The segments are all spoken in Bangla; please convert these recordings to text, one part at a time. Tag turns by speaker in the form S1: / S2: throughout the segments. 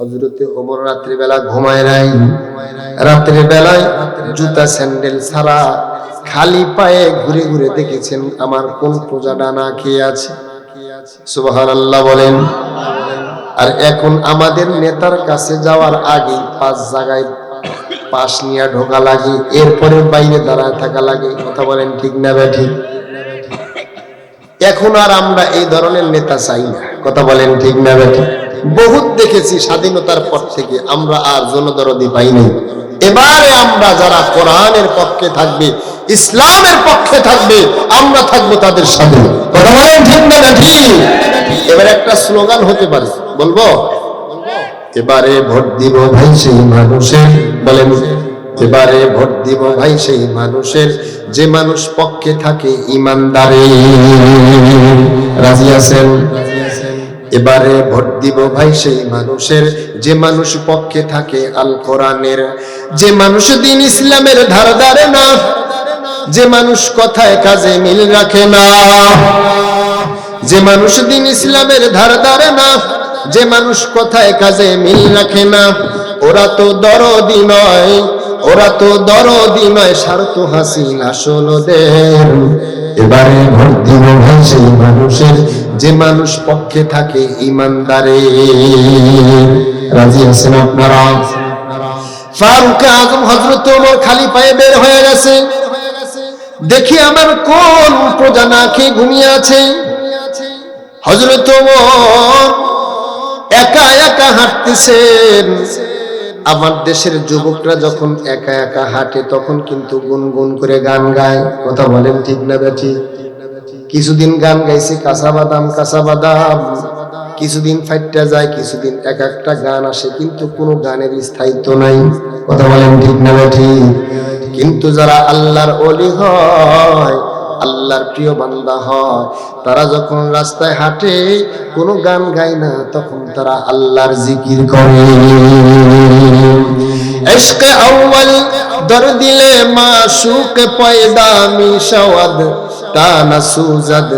S1: হজরতে ওমর রাত্রিবেলা ঘুমায় নাই। রাত্রি বেলায় জুতা, স্যান্ডেল ছাড়া খালি পায়ে ঘুরে ঘুরে দেখেছেন আমার কোন প্রজাটা না খেয়ে আছে। সুবাহান আল্লাহ বলেন, আর এখন আমাদের নেতার কাছে যাওয়ার আগে পাঁচ জায়গায় পাশ নিয়ে ঢোকা লাগে, এরপরে বাইরে দাঁড়ায় থাকা লাগে। কথা বলেন ঠিক না বে ঠিক? এখন আর আমরা এই ধরনের নেতা চাই না। কথা বলেন ঠিক না বেঠিক বহুত দেখেছি স্বাধীনতার পর থেকে আমরা আর জনদরদি পাই নাই। এবারে আমরা যারা কোরআনের পক্ষে থাকবে, ইসলামের পক্ষে থাকবে, আমরা থাকব তাদের সাথে। এবার একটা স্লোগান হতে পারে। বলব? এবারে ভোট দিব ভাই সেই মানুষের। বলেন। এবারে ভোট দিব ভাই সেই মানুষের। যে মানুষ পক্ষে থাকে ইমানদারে। রাজি আছেন? এবারে ভোট দিব ভাই সেই মানুষের। যে মানুষ পক্ষে থাকে আল কোরআনের। যে মানুষ দিন ইসলামের ধার ধারে না। যে মানুষ কথায় কাজে মিল রাখে না। যে মানুষ দিন ইসলামের ধার ধারে না। যে মানুষ কথায় কাজে মিল রাখে না। ওরা তো দরদি নয়। ওরা তো দরদি নয় স্বার্থ হাসিল আসল ওদের এবারে ভোট দিব সেই মানুষের, যে মানুষ পক্ষে থাকে ইমানদারে রাজি আছেন আপনারা? ফারুক আজম হজরত ওমর খালি পায়ে বের হয়ে গেছে। দেখি আমার কোন প্রজা না খেয়ে ঘুমিয়ে আছে। হজরত ওমর একা একা হাঁটতেছেন। আমার দেশের যুবকরা যখন একা একা হাঁটে, তখন কিন্তু গুনগুন করে গান গায়। কথা বলেন ঠিক না বেঠি? কিছুদিন গান গাইছে, কাঁচা বাদাম কাঁচা বাদাম। কিছুদিন ফাইটটা যায়, কিছুদিন এক একটা গান আসে, কিন্তু কোনো গানের স্থায়িত্ব নাই। কথা বলেন ঠিক না বেঠি? কিন্তু যারা আল্লাহর অলি হয় আল্লাহর প্রিয় বান্দা হয়। তারা যখন রাস্তায় হাঁটে, কোনো গান গায় না, তখন তারা আল্লাহর জিকির করে। ইশক আউয়াল দর দিলে মাশুক পয়দা মিশাওয়াদ তানা সুজাদ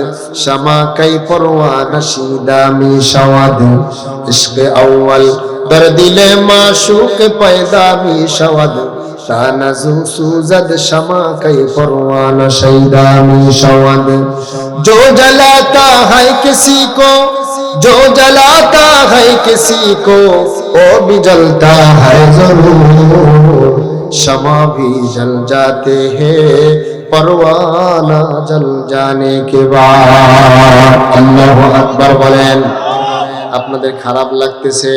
S1: শামা কাই পরওয়ানা শিদা মিশাওয়াদ। ইশক আউয়াল দর দিলে মাশুক পয়দা মিশাওয়াদ শাহনাজু সুজাদ শামা কাই পরওয়ান শৈদা জো জলাতা হায় কিসি কো, জো জলাতা হায় কিসি কো, ও ভি জলতা হায় জরুর। শমা ভি জল জাতে হে, পরওয়ানা জল জানে কে বাদ। বলেন। আপনাদের খারাপ লাগতেছে।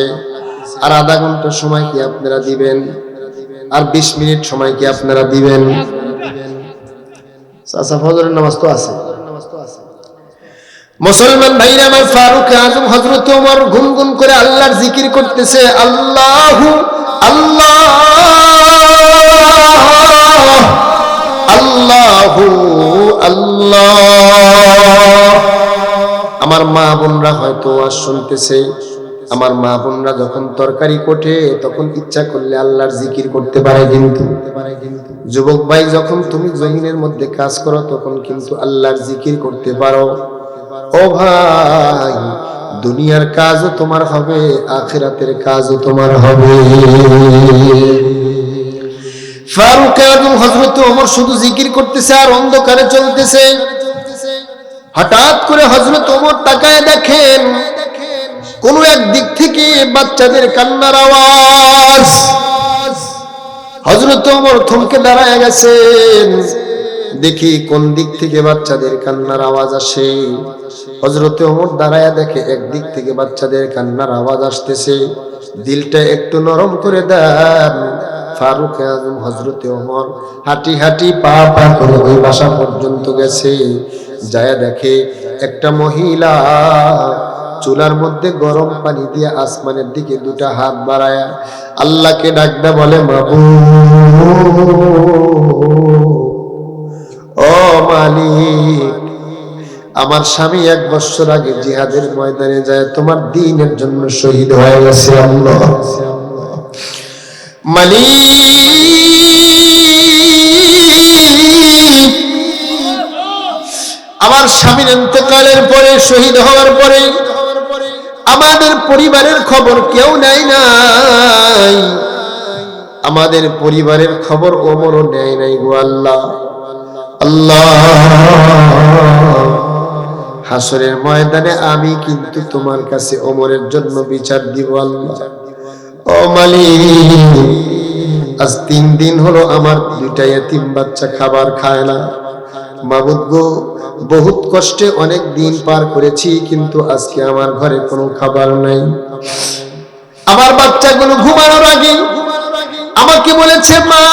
S1: আর আধা ঘণ্টা সময় কি আপনারা দিবেন? আর বিশ মিনিট সময় কি আপনারা দিবেন? ফজরের নামাজ তো আছে। মুসলমান ভাইরা, আমার ফারুক আজম হজরত ওমর গুনগুন করে আল্লাহর জিকির করতেছে, আল্লাহ আল্লাহ আল্লাহ আল্লাহ। আমার মা বোনরা হয়তো আর শুনতেছে। আমার মা বোনরা যখন তরকারি কোটে, তখন ইচ্ছা করলে আল্লাহর জিকির করতে পারে কিন্তু। যুবক ভাই, যখন তুমি জমিনের মধ্যে কাজ করো, তখন কিন্তু আল্লাহর জিকির করতে পারো। ও ভাই, দুনিয়ার কাজও তোমার হবে, আখিরাতের কাজও তোমার হবে। ফারুক আজম হজরত ওমর শুধু জিকির করতেছে আর অন্ধকারে চলতেছে। হঠাৎ করে হজরত ওমর তাকায় দেখেন কোন এক দিক থেকে বাচ্চাদের কান্নার আওয়াজ। হজরত ওমর থমকে দাঁড়ায় গেছেন দেখি কোন দিক থেকে বাচ্চাদের কান্নার আওয়াজ আসে। হজরতে ওমর দাঁড়ায় দেখে একদিক থেকে বাচ্চাদের কান্নার আওয়াজ আসতেছে। দিলটা একটু নরম করে দেন। ফারুক আজম হজরতে ওমর হাঁটি হাঁটি পা পা করে ওই বাসা পর্যন্ত গেছে। যায় দেখে একটা মহিলা চুলার মধ্যে গরম পানি দিয়ে আসমানের দিকে দুটা হাত বাড়ায় আল্লাহকে ডাকদা বলে, মাবু ও মালিক, আমার স্বামী এক বছর আগে জিহাদের ময়দানে যায়, তোমার দিনের জন্য শহীদ হয়ে গেছে আল্লাহ। মালিক, আমার স্বামীর ইন্তকালের পরে, শহীদ হওয়ার পরে আমাদের পরিবারের খবর কেউ নেয় নাই। আমাদের পরিবারের খবর ওমরও নেয় নাই গো আল্লাহ। আল্লাহ। হাসরের ময়দানে আমি কিন্তু তোমার কাছে ওমরের জন্য বিচার দিব আল্লাহ। ও মালিক, আজ তিন দিন হলো আমার দুইটা এতিম বাচ্চা খাবার খায় না। মাবুদ গো, বহুত কষ্টে অনেক দিন পার করেছি, কিন্তু আজকে আমার ঘরে কোনো খাবার নাই। আমার বাচ্চাগুলো ঘুমানোর আগে আমাকে বলেছে, মা,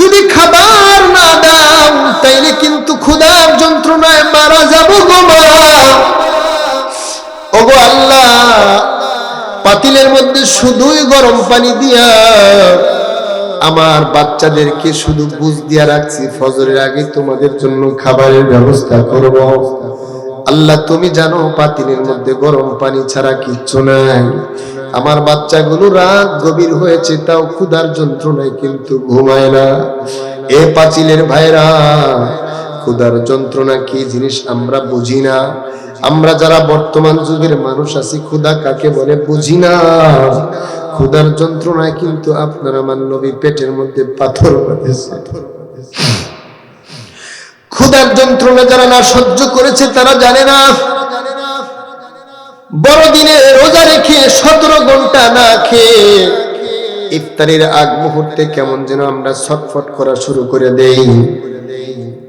S1: যদি খাবার না দাও, তাইলে কিন্তু ক্ষুধার যন্ত্রণায় মারা যাব গো মা। ওগো আল্লাহ, পাতিলের মধ্যে শুধুই গরম পানি দিয়া আমার বাচ্চাদেরকে শুধু বুঝ দিয়া রাখছি, ফজরের আগে তোমাদের জন্য খাবারের ব্যবস্থা করব। আল্লাহ, তুমি জানো পাতিলের মধ্যে গরম পানি ছাড়া কিচ্ছু নাই। আমার বাচ্চাগুলো রাত গভীর হয়েছে, তাও ক্ষুধার যন্ত্রণায় কিন্তু ঘুমায় না। এ পাচিলের ভাইরা, ক্ষুধার যন্ত্রণা কি জিনিস আমরা বুঝি না। আমরা যারা বর্তমান যুগের মানুষ আছি, ক্ষুধা কাকে বলে বুঝি না। ক্ষুধার যন্ত্রণায় কিন্তু আপনার আমার নবী পেটের মধ্যে পাথর বাঁধেছে। যন্ত্রণা যারা না সহ্য করেছে, তারা জানে না। বড়দিনে রোজা রেখে সতেরো ঘণ্টা না খেয়ে ইফতারির আগ মুহূর্তে কেমন যেন আমরা ছটফট করা শুরু করে দেই।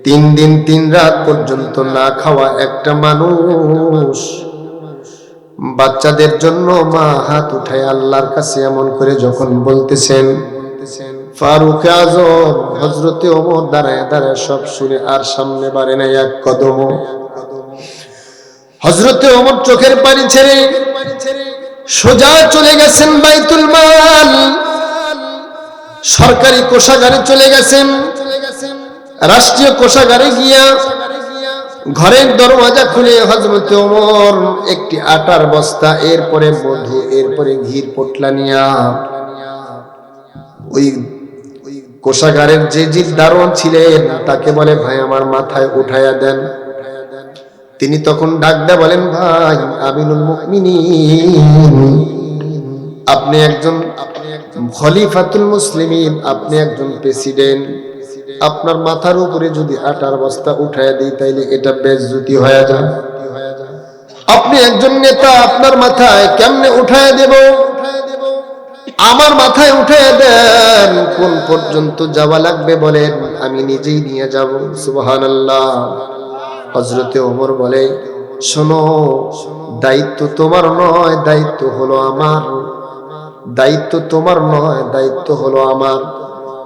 S1: তিন দিন তিন রাত পর্যন্ত না খাওয়া একটা মানুষ। বাচ্চাদের জন্য মা হাত উঠায় আল্লাহর কাছে এমন করে যখন বলতেছেন, ফারুক আজম হজরতে ওমর দাঁড়ায় দাঁড়ায় সব শুনে আর সামনে বাড়ে নাই এক কদম। হজরতে ওমর চোখের পানি ছেড়ে সোজা চলে গেছেন বাইতুল মাল। সরকারি কোষাগারে চলে গেছেন। রাষ্ট্রীয় কোষাগারে গিয়া ঘরের দরওয়াজা খুলে হজরতে ওমর একটি আটার বস্তা, এরপরে মধু, এরপরে ঘির পোটলা নিয়া ওই কোষাগারের যে যে দারোয়ান ছিলেন, তাকে বলে, ভাই, আমার মাথায় উঠাইয়া দেন। তিনি তখন ডাক দেয়া বলেন, ভাই, আমিনুল মুকমিনিন আপনি একজন খলিফাতুল মুসলিমিন, আপনি একজন প্রেসিডেন্ট। আপনার মাথার উপরে যদি আটার বস্তা উঠাইয়া দিই, তাইলে এটা বেজ্জুতি হয়ে যায়। আপনি একজন নেতা, আপনার মাথায় কেমনে উঠায় দেব? আমার মাথায় উঠে দেন, কোন পর্যন্ত যাওয়া লাগবে বলেন? আমি নিজেই নিয়ে যাব সুবহান আল্লাহ হজরতে ওমর বলে, শোনো, দায়িত্ব তোমার নয়, দায়িত্ব হলো আমার। দায়িত্ব তোমার নয়, দায়িত্ব হলো আমার।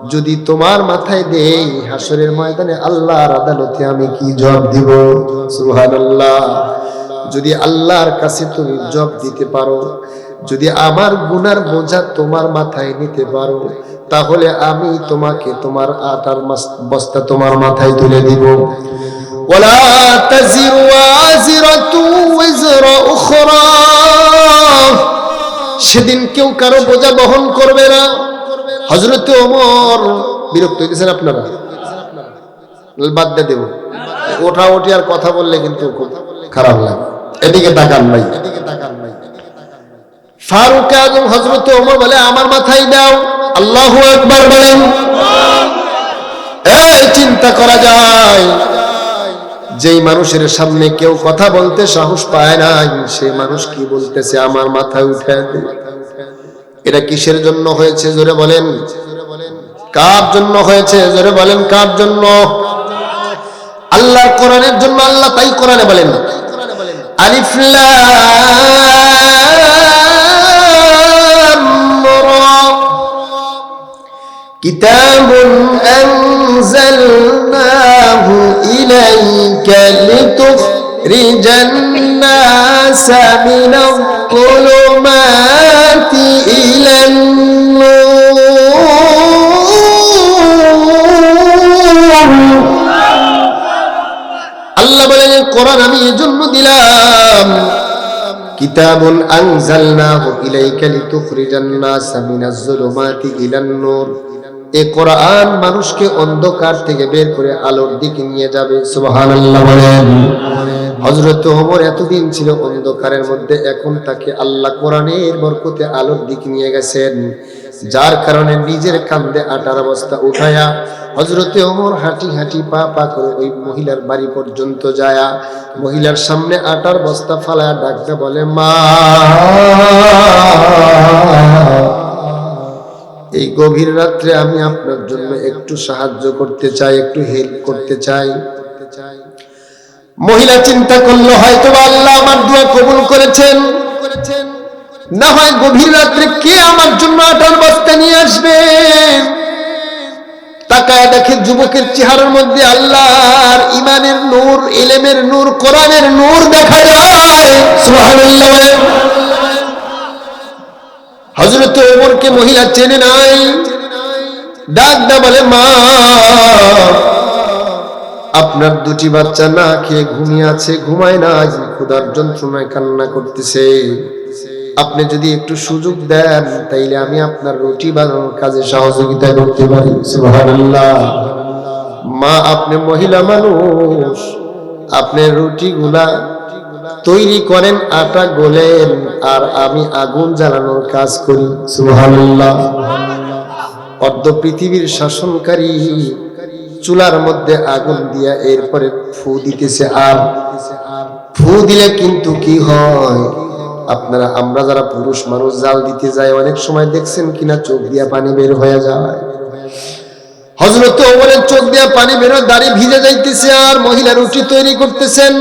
S1: যদি তোমার মাথায় দেই হাসরের ময়দানে আল্লাহর আদালতে আমি কি জবাব দিব? সুবহানাল্লাহ। যদি আল্লাহর কাছে তুমি জব দিতে পারো, যদি আমার গুনার বোঝা তোমার মাথায় নিতে পারো, তাহলে আমি তোমাকে তোমার আটার বস্তা তোমার মাথায় তুলে দিব। ওলা তাজিরু ওয়াজিরাতু ওয়াজরা উখরা। সেদিন কেউ কারও বোঝা বহন করবে না। হজরত ওমর বিরক্ত হইতেছেন আপনারা? বাদ দিয়ে দেব। ওঠা ওঠি আর কথা বললে কিন্তু খারাপ লাগে। এদিকে তাকান ভাই। এদিকে তাকান ভাই ফারুক আজম হজরত ওমর বলে, আমার মাথায় দাও, আল্লাহ একবার বলেন। চিন্তা করা যায়, যেই মানুষের সামনে কেউ কথা বলতে সাহস পায় না সেই মানুষ কি বলতেছে? আমার মাথায় উঠে। এটা কিসের জন্য হয়েছে জোরে বলেন কার জন্য হয়েছে জোরে বলেন কার জন্য আল্লাহর কোরআনের জন্য আল্লাহ তাই কোরআনে বলেন আলিফ লাম রা كتاب أنزلناه إليك لتخرج الناس من الظلمات إلى النور আল্লাহ বলেন এই কোরআন আমি এজন্য দিলাম কিতাবুন আনজালনাহু ইলাইকা লিতুখরিজান নাস মিনাজ যুলুমাতি ইলান নূর এই কোরআন মানুষকে অন্ধকার থেকে বের করে আলোর দিকে নিয়ে যাবে সুবহানাল্লাহ বলেন হজরত ওমর এতদিন ছিল অন্ধকারের মধ্যে, এখন তাকে আল্লাহ কোরআনের বরকতে আলোর দিক নিয়ে গেছেন, যার কারণে নিজের কান্দে আটার অবস্থা উঠায়া হজরতে ওমর হাঁটি হাঁটি পা পা করে ওই মহিলার বাড়ি পর্যন্ত যায়া। মহিলার সামনে আটার বস্তা ফালায়া ডাকতে বলে, মা! এই গভীর রাত্রে আমি আপনার জন্য একটু সাহায্য করতে চাই, একটু হেল্প করতে চাই। মহিলা চিন্তা করল, হয়তো আল্লাহ আমার দোয়া কবুল করেছেন। না হয় গভীর রাত্রে কে আমার জন্য আটার বস্তা নিয়ে আসবে? তাকায় দেখে যুবকের চেহারার মধ্যে আল্লাহর ইমানের নূর, এলেমের নূর, কোরআনের নূর দেখা যায়। হজরত ওমরকে মহিলা চেনে নাই। ডাক দা বলে, মা আপনার দুটি বাচ্চা না খেয়ে ঘুমিয়ে আছে, ঘুমায় না আজ ক্ষুধার যন্ত্রণায় কান্না করতেছে। আপনি যদি একটু সুযোগ দেন, তাইলে আমি আপনার রুটি বানানোর কাজে সহযোগিতা করতে পারি। সুবহানাল্লাহ। মা, আপনি মহিলা মানুষ। আপনি রুটিগুলা তৈরি করেন আটা গোলেন, আর আমি আগুন জ্বালানোর কাজ করি। সুবহানাল্লাহ। অর্ধ পৃথিবীর শাসনকারী চুলার মধ্যে আগুন দিয়া এরপরে ফু দিতেছে। আর ফু দিলে কিন্তু কি হয়? আপনারা, আমরা যারা পুরুষ মানুষ, জাল দিতে যাই, অনেক সময় দেখছেন কিনা চোখ দিয়া পানি বের হয়ে যায়। হজরত ওমরের চোখ দিয়া পানি বের দাড়ি ভিজে যাইতেছে আর মহিলা রুটি তৈরি করতেছেন।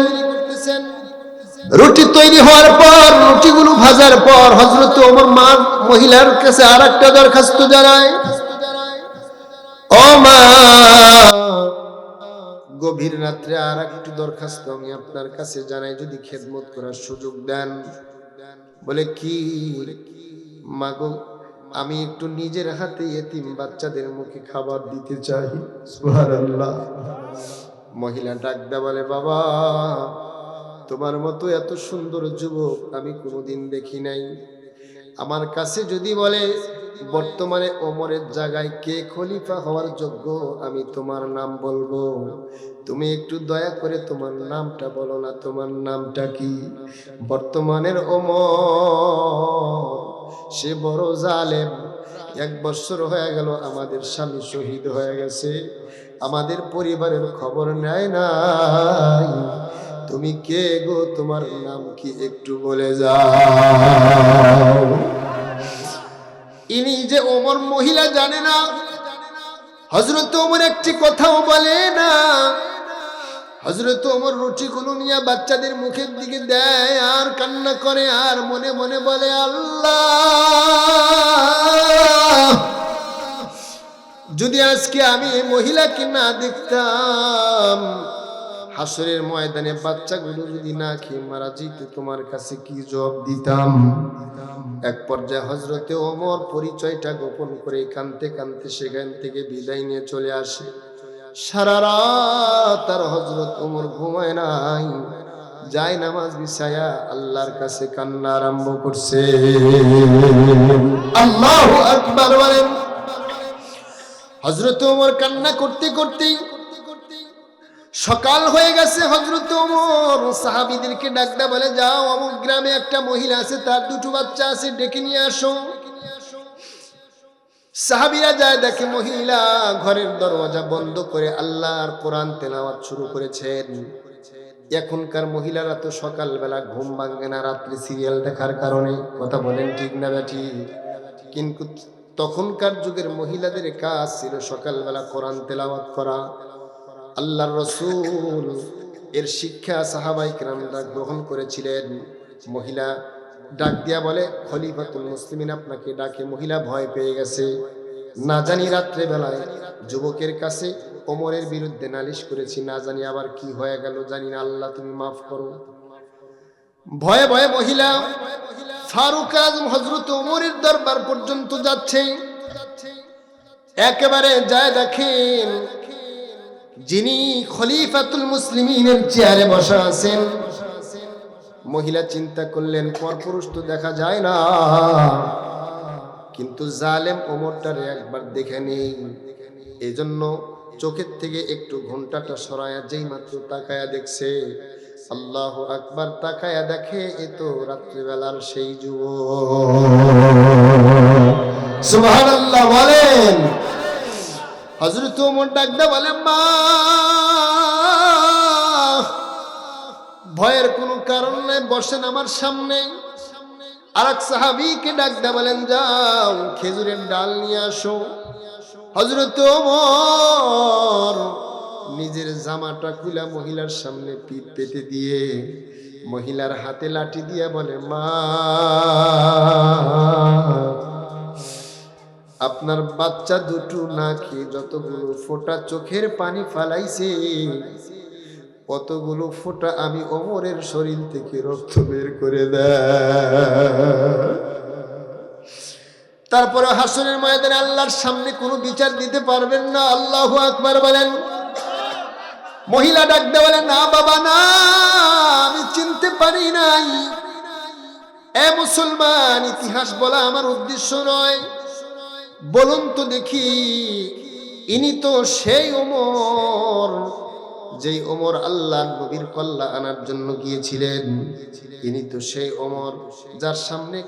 S1: রুটি তৈরি হওয়ার পর, রুটিগুলো ভাজার পর হজরত ওমর মা মহিলার কাছে আর একটা দরখাস্ত জানায়। গভীর রাত্রে আর একটু দরখাস্ত আমি আপনার কাছে জানাই, যদি খেদমত করার সুযোগ দেন। বলে, কি? মাগো, আমি একটু নিজের হাতে এতিম বাচ্চাদের মুখে খাবার দিতে চাই। মহিলা ডাকদা বলে, বাবা, তোমার মতো এত সুন্দর যুবক আমি কোনোদিন দেখি নাই। আমার কাছে যদি বলে বর্তমানে ওমরের জায়গায় কে খলিফা হওয়ার যোগ্য আমি তোমার নাম বলব। তুমি একটু দয়া করে তোমার নামটা বলো না, তোমার নামটা কি? বর্তমানের ওমর, সে বড় জালেম, এক বছর হয়ে গেল আমাদের স্বামী শহীদ হয়ে গেছে। আমাদের পরিবারের খবর নেয় নাই। তুমি কে গো, তোমার নাম কি একটু বলে যাও। ইনি যে ওমর মহিলা জানে না। হজরত ওমর একটি কথাও বলে না। হজরত ওমর রুটি গুলো নিয়ে বাচ্চাদের মুখের দিকে দেয় আর কান্না করে আর মনে মনে বলে, আল্লাহ, যদি আজকে আমি মহিলাকে না দেখতাম হাসরের ময়দানে বাচ্চাগুলো যদি না খেয়ে মারা যেত, তোমার কাছে কি জবাব দিতাম? এক পর্যায়ে হজরতে ওমর পরিচয়টা গোপন করে কানতে কানতে সেখান থেকে বিদায় নিয়ে চলে আসে। সারা রাত তার হজরত ওমর ঘুমায় নাই। যায় নামাজ বিছায়া আল্লাহর কাছে কান্না আরম্ভ করছে। আল্লাহ আকবার বলেন। হজরত ওমর কান্না করতে করতেই সকাল হয়ে গেছে হজরত ওমর। সাহাবিদেরকে ডাকতে বলে, যাও, অমুক গ্রামে একটা মহিলা আছে, তার দুটো বাচ্চা আছে, ডেকে নিয়ে আসো। সাহাবিরা যায়, দেখে মহিলা ঘরের দরওয়াজা বন্ধ করে আল্লাহর কোরআন তেলাওয়াত শুরু করেছেন। এখনকার মহিলারা তো সকালবেলা ঘুম ভাঙে না, রাত্রে সিরিয়াল দেখার কারণে। কথা বলেন ঠিক না ব্যাটি কিন্তু তখনকার যুগের মহিলাদের কাজ ছিল সকালবেলা কোরআন তেলাওয়াত করা। আল্লাহর রসুল এর শিক্ষা সাহাবাই কেরামরা গ্রহণ করেছিলেন। মহিলা ডাক দিয়া বলে, খলিফাতুল মুসলিমিন আপনাকে ডাকে, মহিলা ভয় পেয়ে গেছে। না জানি রাত্রে বেলায় যুবকের কাছে ওমরের বিরুদ্ধে নালিশ করেছি, না জানি আবার কি হয়ে গেল, জানি না, আল্লাহ তুমি মাফ করো। ভয়ে ভয়ে মহিলা, ফারুক আজম হজরত ওমরের দরবার পর্যন্ত যাচ্ছে। একেবারে যায় দেখেন যিনি খলিফাতুল মুসলিমিনের চেয়ারে বসা আছেন, মহিলা চিন্তা করলেন, পরপুরুষ তো দেখা যায় না। কিন্তু জালেম ওমরটারে একবার দেখে নেই। এজন্য চোখের থেকে একটু ঘন্টাটা সরায়া যেই মাত্র তাকায়া দেখছে, আল্লাহ আকবার তাকায়া দেখে, এ তো রাত্রিবেলার সেই যুব আল্লাহ বলেন হজরত ওমর ডাকদা বলেন, মা, ভয়ের কোনো কারণ নেই, বসেন আমার সামনে। আর এক সাহাবিকে ডাকদা বলেন, যাও, খেজুরের ডাল নিয়ে আসো। হজরত ওমর নিজের জামাটা খুলা মহিলার সামনে পিঠ পেতে দিয়ে মহিলার হাতে লাঠি দিয়ে বলে, মা আপনার বাচ্চা দুটো না খেয়ে যতগুলো ফোঁটা চোখের পানি ফালাইছে, কতগুলো ফোঁটা আমি অমরের শরীর থেকে রক্ত বের করে তারপরে হাসনের ময়দানে আল্লাহর সামনে কোনো বিচার দিতে পারবেন না। আল্লাহ আকবার বলেন। মহিলা ডাকতে বলেন না বাবা, না, আমি চিনতে পারি নাই। এ মুসলমান, ইতিহাস বলা আমার উদ্দেশ্য নয়। বলুন তো দেখি, ইনি তো সেই ওমর, যেই ওমর আল্লাহ নবীর কল্লা আনার জন্য গিয়েছিলেন। ইনি তো সেই ওমর, যার সামনে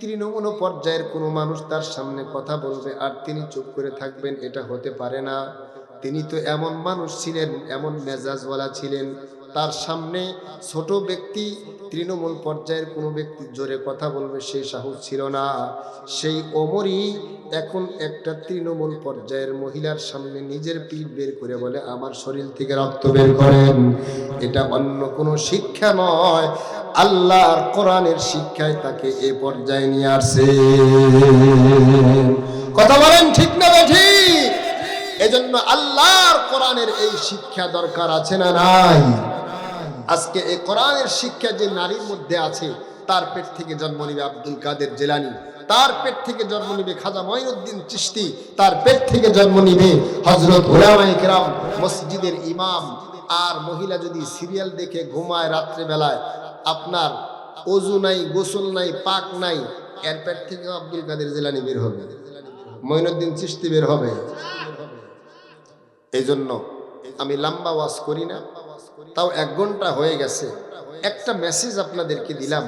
S1: তৃণমূল পর্যায়ের কোনো মানুষ তার সামনে কথা বলবে আর তিনি চুপ করে থাকবেন, এটা হতে পারে না। তিনি তো এমন মানুষ ছিলেন, এমন মেজাজওয়ালা ছিলেন তার সামনে ছোট ব্যক্তি, তৃণমূল পর্যায়ের কোনো ব্যক্তি জোরে কথা বলবে সেই সাহস ছিল না। সেই ওমরই এখন একটা তৃণমূল পর্যায়ের মহিলার সামনে নিজের পিঠ বের করে বলে, আমার শরীর থেকে রক্ত বের করেন। এটা অন্য কোনো শিক্ষা নয়। আল্লাহর কোরআনের শিক্ষায় তাকে এ পর্যায়ে নিয়ে আসে কথা বলেন ঠিক না ঠিক এজন্য আল্লাহর কোরআনের এই শিক্ষা দরকার আছে না নাই? আজকে এই কোরআনের শিক্ষা যে নারীর মধ্যে আছে, তার পেট থেকে জন্ম নিবে আব্দুল কাদের জেলানি, তার পেট থেকে জন্ম নিবে খাজা মঈনুদ্দিন চিশতি, তার পেট থেকে জন্ম নিবে হজরত কেরাম, মসজিদের ইমাম। আর মহিলা যদি সিরিয়াল দেখে ঘুমায় রাত্রে বেলায় আপনার অজু নাই, গোসল নাই, পাক নাই, এর পেট থেকে আব্দুল কাদের জেলানি বের হবে। মঈনুদ্দিন চিশতি বের হবে। এই জন্য আমি লম্বা ওয়াজ করি না। তাও এক ঘণ্টা হয়ে গেছে। একটা মেসেজ আপনাদেরকে দিলাম।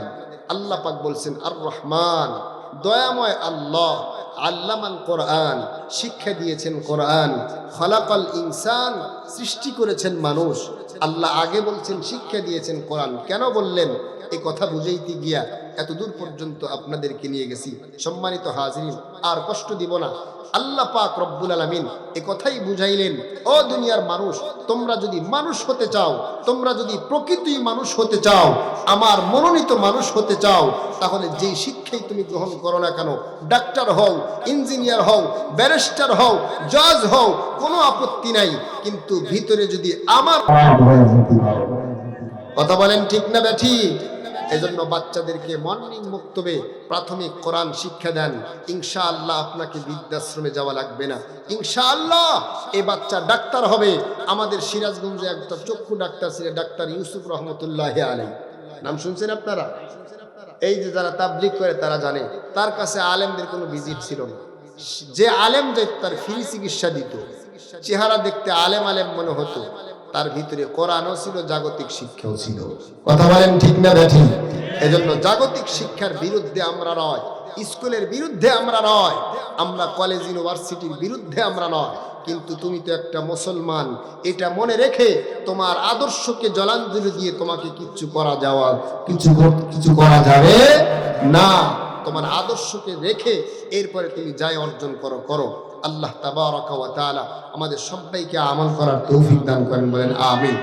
S1: আল্লাহ পাক বলছেন আর রহমান দয়াময় আল্লাহ আল্লামান কোরআন, শিক্ষা দিয়েছেন কোরআন। খলাকাল ইনসান, সৃষ্টি করেছেন মানুষ। আল্লাহ আগে বলছেন, শিক্ষা দিয়েছেন কোরআন। কেন বললেন? এই কথা বুঝাইতে গিয়া এত দূর পর্যন্ত আপনাদেরকে নিয়ে গেছি। সম্মানিত হাজরিন, আর কষ্ট দিব না। আল্লাহ পাক রব্বুল আলমিন এ কথাই বুঝাইলেন, ও দুনিয়ার মানুষ, তোমরা যদি মানুষ হতে চাও, তোমরা যদি প্রকৃতি মানুষ হতে চাও, আমার মনোনীত মানুষ হতে চাও তাহলে যেই শিক্ষাই তুমি গ্রহণ করো না কেন, ডাক্তার হও, ইঞ্জিনিয়ার হও, ব্যারিস্টার হও, জজ হও, কোনো আপত্তি নাই। কিন্তু ভিতরে যদি আমার কথা বলেন ঠিক না ব্যাঠি? এজন্য বাচ্চাদেরকে মর্নিং মুক্তবে প্রাথমিক কোরআন শিক্ষা দেন। ইনশাআল্লাহ আপনাকে বৃদ্ধাশ্রমে যাওয়া লাগবে না। ইনশাআল্লাহ এই বাচ্চা ডাক্তার হবে। আমাদের সিরাজগঞ্জে একটা চক্ষু ডাক্তার ছিলেন ডাক্তার ইউসুফ রহমতুল্লাহ আলী নাম শুনছেন আপনারা? এই যে যারা তাবলিক করে তারা জানে, তার কাছে আলেমদের কোনো ভিজিট ছিল না। যে আলেম যে তার ফ্রি চিকিৎসা দিত, চেহারা দেখতে আলেম আলেম মনে হতো, তার ভিতরে কোরআনও ছিল, জাগতিক শিক্ষাও ছিল। কথা বলেন ঠিক না ব্যাঠি? এজন্য জাগতিক শিক্ষার বিরুদ্ধে আমরা নয়, স্কুলের বিরুদ্ধে আমরা নয়, আমরা কলেজ, ইউনিভার্সিটির বিরুদ্ধে আমরা নয়। কিন্তু তুমি তো একটা মুসলমান। এটা মনে রেখে তোমার আদর্শকে জলাঞ্জলি দিয়ে তোমাকে কিছু করা যাওয়া, কিছু কিছু করা যাবে না। তোমার আদর্শকে রেখে এরপরে তুমি যাই অর্জন করো করো। আল্লাহ তাবারাকা ওয়া তাআলা আমাদের সবাইকে আমল করার তৌফিক দান করেন, বলেন আমিন।